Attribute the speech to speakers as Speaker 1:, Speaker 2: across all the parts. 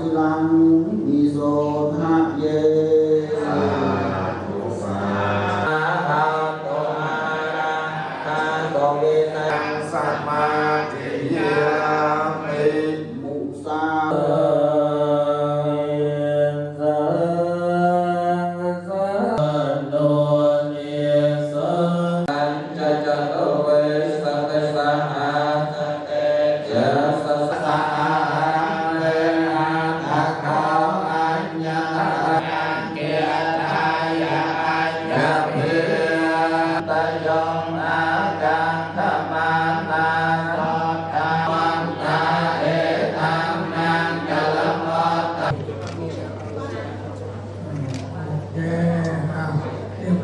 Speaker 1: ทิลังวิโสทะเย
Speaker 2: สาธุโตอาระหะโตวินัยสัมมาทิ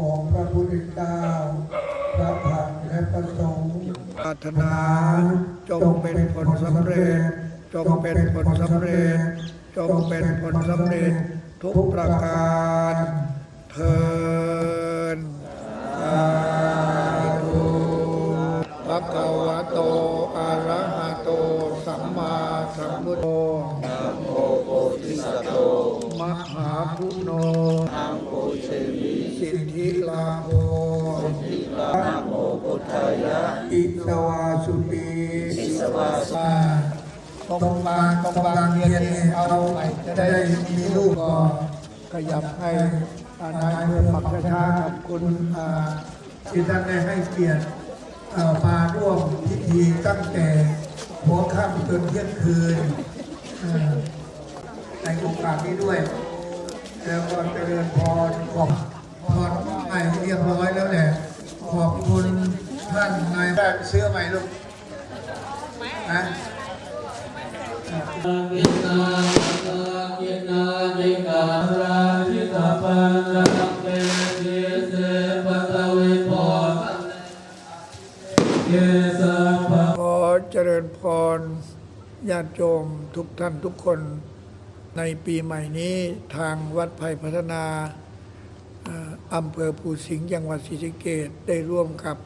Speaker 2: ของพระพุ
Speaker 3: ทธเจ้า พระธรรมและพระสงฆ์ปรารถนาจงเป็นผลสำเร็จ จงเป็นผลสำเร็จ จงเป็นผลสำเร็จ ทุกประการเทินสาธุภะคะวะโตอะระหะโต สัมมาสัมพุทโธนะโม สัตโตมหาพุโนอังโกเชมิสิทธิลาโภสิทธิลาโภพุทธายะอิสวาสุปีอิสวาสาตรงบางตรงบางเรียนเอาไปจะได้มีลูกก็ขยับให้อนายเพื่อปักกระชากับคุณที่ท่านได้ให้เกียรติมาร่วมพิธีตั้งแต่หัวค่ำจนเที่ยงคืน ในโอกาสนี้ด้วย แล้วก็เจริญพรขอบพรใหม่เรียบร้อยแล้วแหละขอบคุณท่านนายได้เสื้อใหม่ลูกนะ
Speaker 2: กินาตากินานิการาชิตาปันลังเกสิเสปัตวิปอเกสัพพะ
Speaker 3: ขอเจริญพรญาติโยมทุกท่านทุกคน ในปีใหม่นี้ทางวัดไผ่พัฒนาอำเภอภูสิงห์จังหวัดศรีสะเกษได้ร่วมกับ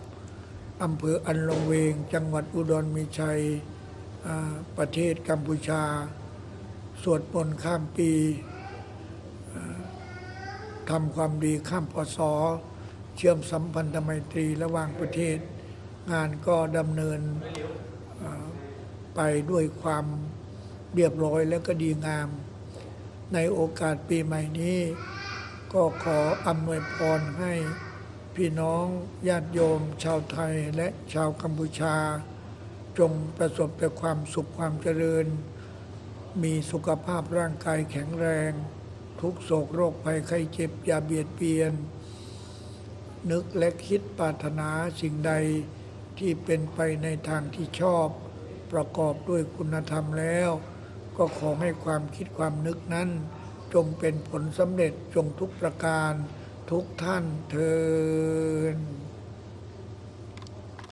Speaker 3: อำเภออันลงเวง จังหวัดอุดรมีชัยประเทศกัมพูชา สวดมนต์ข้ามปีทำความดีข้ามพศเชื่อมสัมพันธไมตรีระหว่างประเทศ งานก็ดำเนินไปด้วยความเรียบร้อยและก็ดีงาม ในโอกาสปีใหม่นี้ ก็ขออำนวยพรให้พี่น้องญาติโยม ชาวไทยและชาวกัมพูชา จงประสบแต่ความสุขความเจริญ มีสุขภาพร่างกายแข็งแรง ทุกโศกโรคภัยไข้เจ็บอย่าเบียดเบียน นึกและคิดปรารถนาสิ่งใดที่เป็นไปในทางที่ชอบ ประกอบด้วยคุณธรรมแล้ว ก็ขอให้ความคิดความนึกนั้น จงเป็นผลสำเร็จจงทุกประการทุกท่านเทิน